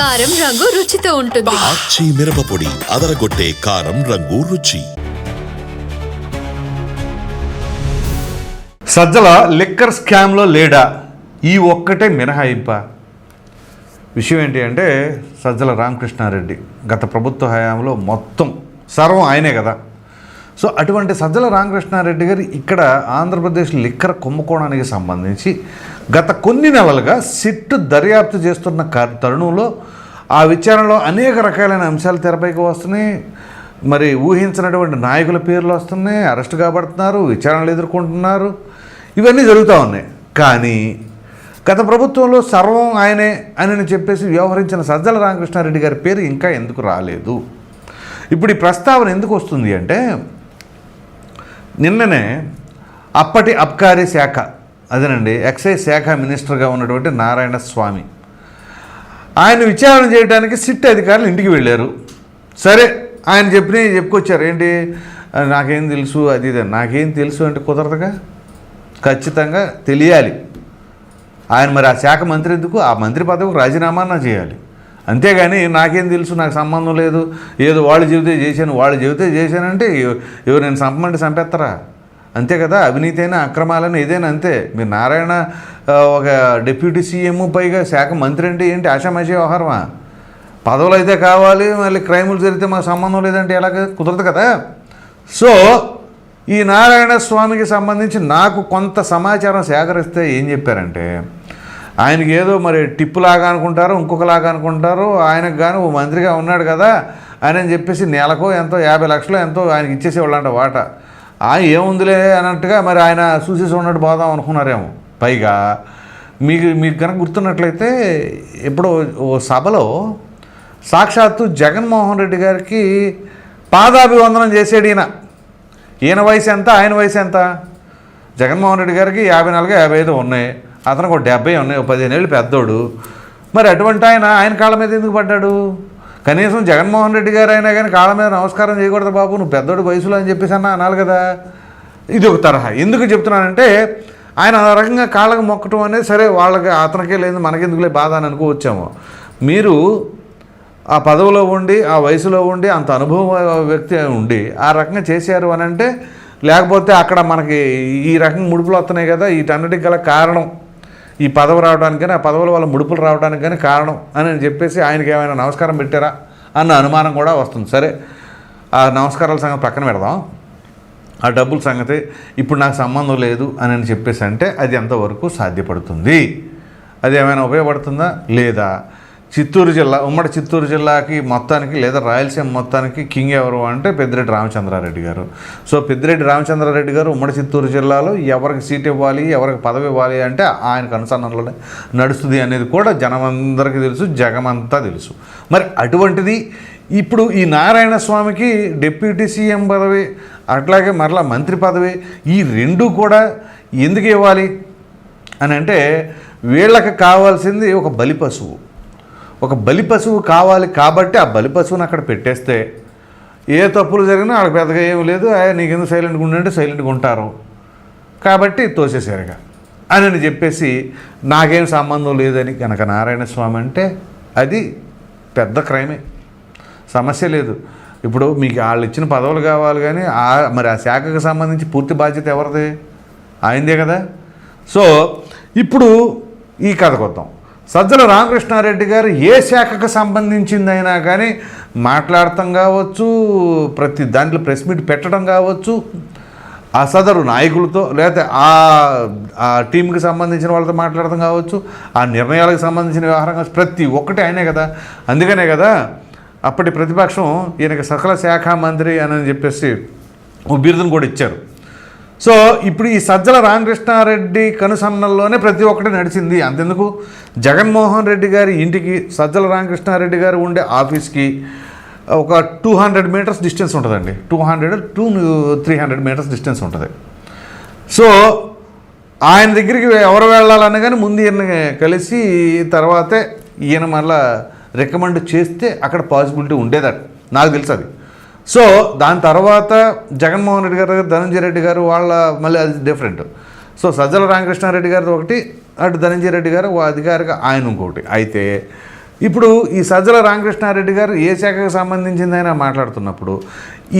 కారం రంగు రుచితో ఉంటుంది. ఆచి మిరపపొడి అదరగొట్టే కారం రంగు రుచి. సజ్జల లిక్కర్ స్కామ్లో లేడా? ఈ ఒక్కటే మినహాయింప. విషయం ఏంటి అంటే సజ్జల రామకృష్ణారెడ్డి గత ప్రభుత్వ హయాంలో మొత్తం సర్వం ఆయనే కదా. సో అటువంటి సజ్జల రామకృష్ణారెడ్డి గారు ఇక్కడ ఆంధ్రప్రదేశ్ లిక్కర్ కుంభకోణానికి సంబంధించి గత కొన్ని నెలలుగా సిట్ దర్యాప్తు చేస్తున్న క- తరుణంలో ఆ విచారణలో అనేక రకాలైన అంశాలు తెరపైకి వస్తున్నాయి. మరి ఊహించినటువంటి నాయకుల పేర్లు వస్తున్నాయి. అరెస్ట్ కాబడుతున్నారు. విచారణలు ఎదుర్కొంటున్నారు. ఇవన్నీ జరుగుతూ ఉన్నాయి. కానీ గత ప్రభుత్వంలో సర్వం ఆయనే అని చెప్పేసి వ్యవహరించిన సజ్జల రామకృష్ణారెడ్డి గారి పేరు ఇంకా ఎందుకు రాలేదు? ఇప్పుడు ఈ ప్రస్తావన ఎందుకు వస్తుంది అంటే నిన్ననే అప్పటి అబ్కారీ శాఖ అదేనండి ఎక్సైజ్ శాఖ మినిస్టర్గా ఉన్నటువంటి నారాయణ స్వామి. ఆయన విచారణ చేయడానికి సిట్ అధికారులు ఇంటికి వెళ్ళారు. సరే ఆయన చెప్పిన చెప్పుకొచ్చారు ఏంటి? నాకేం తెలుసు అది ఇది. నాకేం తెలుసు అంటే కుదరదుగా? ఖచ్చితంగా తెలియాలి. ఆయన మరి ఆ శాఖ మంత్రి ఎందుకు? ఆ మంత్రి పదవికి రాజీనామా చేయాలి. అంతేగాని నాకేం తెలుసు నాకు సంబంధం లేదు. ఏదో వాళ్ళు చెబితే చేశాను వాళ్ళు చెబితే చేశానంటే ఎవ- ఎవరు నేను సంపమంటే చంపేస్తారా అంతే కదా? అవినీతి అయినా అక్రమాలని ఏదైనా అంతే. మీరు నారాయణ ఒక డిప్యూటీ సీఎం పైగా శాఖ మంత్రి అంటే ఏంటి ఆషామాషి వ్యవహారమా? పదవులు అయితే కావాలి మళ్ళీ క్రైములు జరిగితే మాకు సంబంధం లేదంటే ఎలాగ? కుదరదు కదా? సో ఈ నారాయణ స్వామికి సంబంధించి నాకు కొంత సమాచారం సేకరిస్తే ఏం చెప్పారంటే ఆయనకి ఏదో మరి టిప్పు లాగా అనుకుంటారు ఇంకొకలాగా అనుకుంటారు ఆయనకు కానీ ఓ మంత్రిగా ఉన్నాడు కదా ఆయన అని చెప్పేసి నెలకో ఎంతో యాభై లక్షలు ఎంతో ఆయనకి ఇచ్చేసేవాళ్ళంట వాట. ఏముందిలే అన్నట్టుగా మరి ఆయన చూసేసి ఉన్నట్టు పోదాం అనుకున్నారేమో. పైగా మీకు మీకు కనుక గుర్తున్నట్లయితే ఎప్పుడో ఓ సభలో సాక్షాత్తు జగన్మోహన్ రెడ్డి గారికి పాదాభివందనం చేసాడు ఈయన. ఈయన వయసు ఎంత ఆయన వయసు ఎంత? జగన్మోహన్ రెడ్డి గారికి యాభై నాలుగు యాభై ఐదు ఉన్నాయి. అతనికి ఒక డెబ్బై ఉన్నాయి ఒక పదిహేను ఏళ్ళు పెద్దోడు. మరి అటువంటి ఆయన ఆయన కాళ్ళ మీద ఎందుకు పడ్డాడు? కనీసం జగన్మోహన్ రెడ్డి గారు అయినా కానీ కాళ్ళ మీద నమస్కారం చేయకూడదు బాబు నువ్వు పెద్దోడు వయసులో అని చెప్పేసి అన్న అనాలి కదా. ఇది ఒక తరహా. ఎందుకు చెప్తున్నానంటే ఆయన ఆ రకంగా కాళ్ళకు మొక్కటం అనేది సరే వాళ్ళకి అతనికే లేదు మనకెందుకులే బాధ అని అనుకోవచ్చాము. మీరు ఆ పదవిలో ఉండి ఆ వయసులో ఉండి అంత అనుభవం వ్యక్తి ఉండి ఆ రకంగా చేశారు అని అంటే లేకపోతే అక్కడ మనకి ఈ రకంగా ముడుపులు వస్తున్నాయి కదా వీటన్నిటికి గల కారణం ఈ పదవి రావడానికి ఆ పదవుల వల్ల ముడుపులు రావడానికి కానీ కారణం అని చెప్పేసి ఆయనకి ఏమైనా నమస్కారం పెట్టారా అన్న అనుమానం కూడా వస్తుంది. సరే ఆ నమస్కారాల సంగతి పక్కన పెడదాం. ఆ డబ్బుల సంగతి ఇప్పుడు నాకు సంబంధం లేదు అని అని చెప్పేసి అంటే అది ఎంతవరకు సాధ్యపడుతుంది? అది ఏమైనా ఉపయోగపడుతుందా? లేదా? చిత్తూరు జిల్లా ఉమ్మడి చిత్తూరు జిల్లాకి మొత్తానికి లేదా రాయలసీమ మొత్తానికి కింగ్ ఎవరు అంటే పెద్దిరెడ్డి రామచంద్రారెడ్డి గారు. సో పెద్దిరెడ్డి రామచంద్రారెడ్డి గారు ఉమ్మడి చిత్తూరు జిల్లాలో ఎవరికి సీట్ ఇవ్వాలి ఎవరికి పదవి ఇవ్వాలి అంటే ఆయనకు అనుసంధానంలోనే నడుస్తుంది అనేది కూడా జనమందరికీ తెలుసు జగమంతా తెలుసు. మరి అటువంటిది ఇప్పుడు ఈ నారాయణ స్వామికి డిప్యూటీ సీఎం పదవి అట్లాగే మరలా మంత్రి పదవి ఈ రెండు కూడా ఎందుకు ఇవ్వాలి? అని అంటే వీళ్ళకి కావాల్సింది ఒక బలి పశువు. ఒక బలి పశువు కావాలి కాబట్టి ఆ బలి పశువుని అక్కడ పెట్టేస్తే ఏ తప్పులు జరిగినా ఆడ పెద్దగా ఏం లేదు "ఆ, నీకెందుకు సైలెంట్గా ఉండంటే సైలెంట్గా ఉంటారు. కాబట్టి తోసేసారుగా అని అని చెప్పేసి నాకేం సంబంధం లేదని కనుక నారాయణ స్వామి అంటే అది పెద్ద క్రైమే. సమస్య లేదు. ఇప్పుడు మీకు వాళ్ళు ఇచ్చిన పదవులు కావాలి కానీ ఆ మరి ఆ శాఖకు సంబంధించి పూర్తి బాధ్యత ఎవరిది? ఆయనదే కదా? సో ఇప్పుడు ఈ కథకు వద్దాం సజ్జల రామకృష్ణారెడ్డి గారు ఏ శాఖకు సంబంధించిందైనా కానీ మాట్లాడటం కావచ్చు ప్రతి దాంట్లో ప్రెస్ మీట్ పెట్టడం కావచ్చు ఆ సదరు నాయకులతో లేకపోతే ఆ ఆ టీంకి సంబంధించిన వాళ్ళతో మాట్లాడటం కావచ్చు ఆ నిర్ణయాలకు సంబంధించిన వ్యవహారం కావచ్చు ప్రతి ఒక్కటి ఆయనే కదా. అందుకనే కదా అప్పటి ప్రతిపక్షం ఈయనకి సకల శాఖ మంత్రి అని చెప్పేసి ఓ బిరుదును కూడా ఇచ్చారు. సో ఇప్పుడు ఈ సజ్జల రామకృష్ణారెడ్డి కనుసన్నల్లోనే ప్రతి ఒక్కటి నడిచింది. అంతెందుకు? జగన్మోహన్ రెడ్డి గారి ఇంటికి సజ్జల రామకృష్ణారెడ్డి గారు ఉండే ఆఫీస్కి ఒక టూ హండ్రెడ్ మీటర్స్ డిస్టెన్స్ ఉంటుందండి. Two hundred two three hundred meters distance ఉంటుంది. సో ఆయన దగ్గరికి ఎవరు వెళ్ళాలన్నా కానీ ముందు ఈయన కలిసి తర్వాతే ఈయన మళ్ళా రికమెండ్ చేస్తే అక్కడ పాసిబిలిటీ ఉండేదట. నాకు తెలుసు అది. సో దాని తర్వాత జగన్మోహన్ రెడ్డి గారు ధనంజయ రెడ్డి గారు వాళ్ళ మళ్ళీ అది డిఫరెంట్ సో సజ్జల రామకృష్ణారెడ్డి గారిది ఒకటి అటు ధనంజయ రెడ్డి గారు అధికారిక ఆయన ఇంకొకటి. అయితే ఇప్పుడు ఈ సజ్జల రామకృష్ణారెడ్డి గారు ఏ శాఖకు సంబంధించిందైనా మాట్లాడుతున్నప్పుడు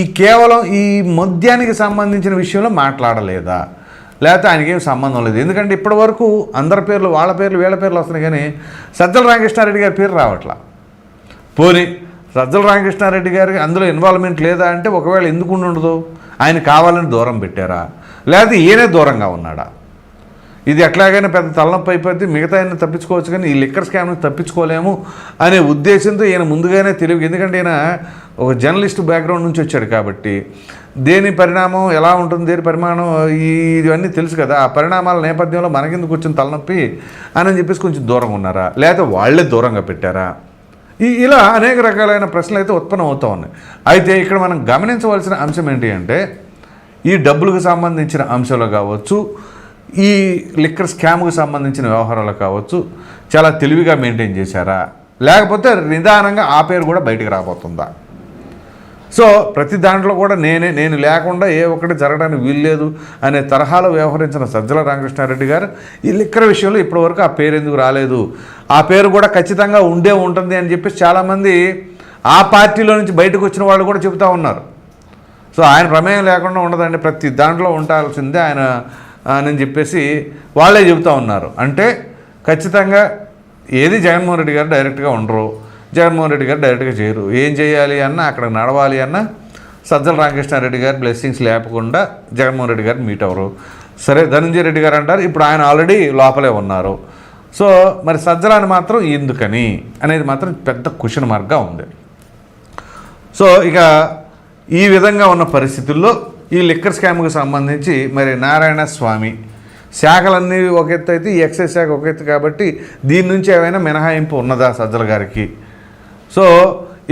ఈ కేవలం ఈ మద్యానికి సంబంధించిన విషయంలో మాట్లాడలేదా? లేకపోతే ఆయనకేం సంబంధం లేదు? ఎందుకంటే ఇప్పటి వరకు అందరి పేర్లు వాళ్ళ పేర్లు వీళ్ళ పేర్లు వస్తున్నాయి కానీ సజ్జల రామకృష్ణారెడ్డి గారి పేరు రావట్లా. పోనీ సజ్జల రామకృష్ణారెడ్డి గారికి అందులో ఇన్వాల్వ్మెంట్ లేదా అంటే ఒకవేళ ఎందుకు ఉండదు? ఆయన కావాలని దూరం పెట్టారా? లేకపోతే ఈయనే దూరంగా ఉన్నాడా? ఇది ఎట్లాగైనా పెద్ద తలనొప్పి అయిపోతే మిగతా ఆయన తప్పించుకోవచ్చు కానీ ఈ లిక్కర్ స్కామ్ని తప్పించుకోలేము అనే ఉద్దేశంతో ఈయన ముందుగానే తెలివి ఎందుకంటే ఈయన ఒక జర్నలిస్ట్ బ్యాక్గ్రౌండ్ నుంచి వచ్చాడు కాబట్టి దేని పరిణామం ఎలా ఉంటుంది దేని పరిమాణం ఇవన్నీ తెలుసు కదా. ఆ పరిణామాల నేపథ్యంలో మనకెందుకు వచ్చిన తలనొప్పి అని చెప్పేసి కొంచెం దూరంగా ఉన్నారా? లేకపోతే వాళ్ళే దూరంగా పెట్టారా? ఈ ఇలా అనేక రకాలైన ప్రశ్నలు అయితే ఉత్పన్నం అవుతూ ఉన్నాయి. అయితే ఇక్కడ మనం గమనించవలసిన అంశం ఏంటి అంటే ఈ డబ్బులకు సంబంధించిన అంశాలు కావచ్చు ఈ లిక్కర్ స్కామ్కు సంబంధించిన వ్యవహారాలు కావచ్చు చాలా తెలివిగా మెయింటైన్ చేశారా? లేకపోతే నిదానంగా ఆ పేరు కూడా బయటకు రాబోతుందా? సో ప్రతి దాంట్లో కూడా నేనే నేను లేకుండా ఏ ఒక్కటి జరగడానికి వీల్లేదు అనే తరహాలో వ్యవహరించిన సజ్జల రామకృష్ణారెడ్డి గారు ఈ లిక్కర విషయంలో ఇప్పటివరకు ఆ పేరు ఎందుకు రాలేదు? ఆ పేరు కూడా ఖచ్చితంగా ఉండే ఉంటుంది అని చెప్పేసి చాలామంది ఆ పార్టీలో నుంచి బయటకు వచ్చిన వాళ్ళు కూడా చెబుతూ ఉన్నారు. సో ఆయన ప్రమేయం లేకుండా ఉండదండి ప్రతి దాంట్లో ఉండాల్సిందే ఆయన అని చెప్పేసి వాళ్ళే చెబుతూ ఉన్నారు. అంటే ఖచ్చితంగా ఏది జగన్మోహన్ రెడ్డి గారు డైరెక్ట్గా ఉండరు. జగన్మోహన్ రెడ్డి గారు డైరెక్ట్గా చేయరు ఏం చేయాలి అన్నా అక్కడ నడవాలి అన్నా సజ్జల రామకృష్ణారెడ్డి గారు బ్లెస్సింగ్స్ లేకుండా జగన్మోహన్ రెడ్డి గారు మీట్ అవ్వరు. సరే ధనంజయ రెడ్డి గారు అంటారు ఇప్పుడు ఆయన ఆల్రెడీ లోపలే ఉన్నారు. సో మరి సజ్జలాని మాత్రం ఎందుకని అనేది మాత్రం పెద్ద క్వశ్చన్ మార్క్గా ఉంది. సో ఇక ఈ విధంగా ఉన్న పరిస్థితుల్లో ఈ లిక్కర్ స్కామ్కి సంబంధించి మరి నారాయణ స్వామి శాఖలన్నీ ఒక ఎత్తు అయితే ఈ ఎక్సైజ్ శాఖ ఒక ఎత్తు కాబట్టి దీని నుంచి ఏమైనా మినహాయింపు ఉన్నదా సజ్జల గారికి? సో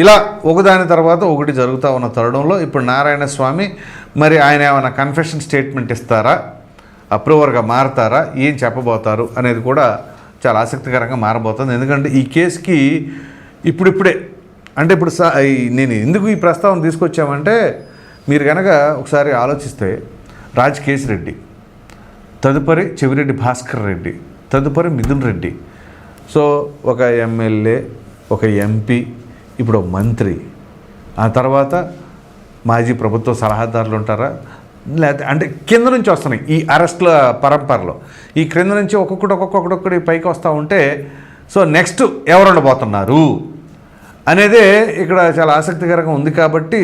ఇలా ఒకదాని తర్వాత ఒకటి జరుగుతూ ఉన్న తరుణంలో ఇప్పుడు నారాయణ స్వామి మరి ఆయన ఏమైనా కన్ఫెషన్ స్టేట్మెంట్ ఇస్తారా? అప్రూవర్గా మారతారా? ఏం చెప్పబోతారు? అనేది కూడా చాలా ఆసక్తికరంగా మారబోతుంది. ఎందుకంటే ఈ కేసుకి ఇప్పుడిప్పుడే అంటే ఇప్పుడు సా నేను ఎందుకు ఈ ప్రస్తావన తీసుకొచ్చామంటే మీరు కనుక ఒకసారి ఆలోచిస్తే రాజ్ రెడ్డి తదుపరి చెవిరెడ్డి భాస్కర్ రెడ్డి తదుపరి మిథున్ రెడ్డి. సో ఒక ఎమ్మెల్యే ఒక ఎంపీ ఇప్పుడు మంత్రి. ఆ తర్వాత మాజీ ప్రభుత్వ సలహాదారులు ఉంటారా? లేకపోతే అంటే కింద నుంచి వస్తున్నాయి ఈ అరెస్ట్ల పరంపరలో. ఈ క్రింద నుంచి ఒక్కొక్కటి ఒక్కొక్కటి పైకి వస్తూ ఉంటే సో నెక్స్ట్ ఎవరు ఉండబోతున్నారు అనేదే ఇక్కడ చాలా ఆసక్తికరంగా ఉంది కాబట్టి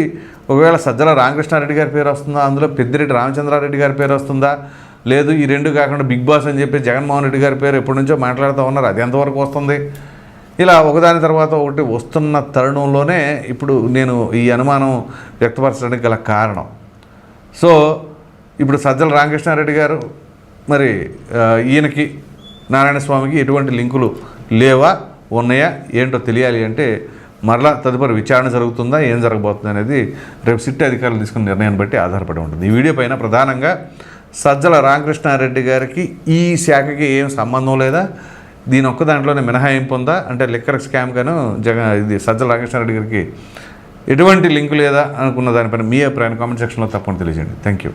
ఒకవేళ సజ్జల రామకృష్ణారెడ్డి గారి పేరు వస్తుందా? అందులో పెద్దిరెడ్డి రామచంద్రారెడ్డి గారి పేరు వస్తుందా? లేదు ఈ రెండు కాకుండా బిగ్ బాస్ అని చెప్పి జగన్మోహన్ రెడ్డి గారి పేరు ఎప్పటి నుంచో మాట్లాడుతూ ఉన్నారు. అది ఎంతవరకు వస్తుంది? ఇలా ఒకదాని తర్వాత ఒకటి వస్తున్న తరుణంలోనే ఇప్పుడు నేను ఈ అనుమానం వ్యక్తపరచడానికి గల కారణం. సో ఇప్పుడు సజ్జల రామకృష్ణారెడ్డి గారు మరి ఈయనకి నారాయణ స్వామికి ఎటువంటి లింకులు లేవా ఉన్నాయా ఏంటో తెలియాలి అంటే మరలా తదుపరి విచారణ జరుగుతుందా ఏం జరగబోతుంది అనేది రేపు సిట్ అధికారులు తీసుకున్న నిర్ణయాన్ని బట్టి ఆధారపడి ఉంటుంది. ఈ వీడియో పైన ప్రధానంగా సజ్జల రామకృష్ణారెడ్డి గారికి ఈ శాఖకి ఏం సంబంధం లేదా దీని ఒక్క దాంట్లోనే మినహాయింపు ఉందా అంటే లిక్కర్ స్కామ్ గాను జగన్ ఇది సజ్జల రామకృష్ణారెడ్డి గారికి ఎటువంటి లింకు లేదా అనుకున్న దానిపైన మీ అభిప్రాయాన్ని కామెంట్ సెక్షన్లో తప్పని తెలియజేయండి. Thank you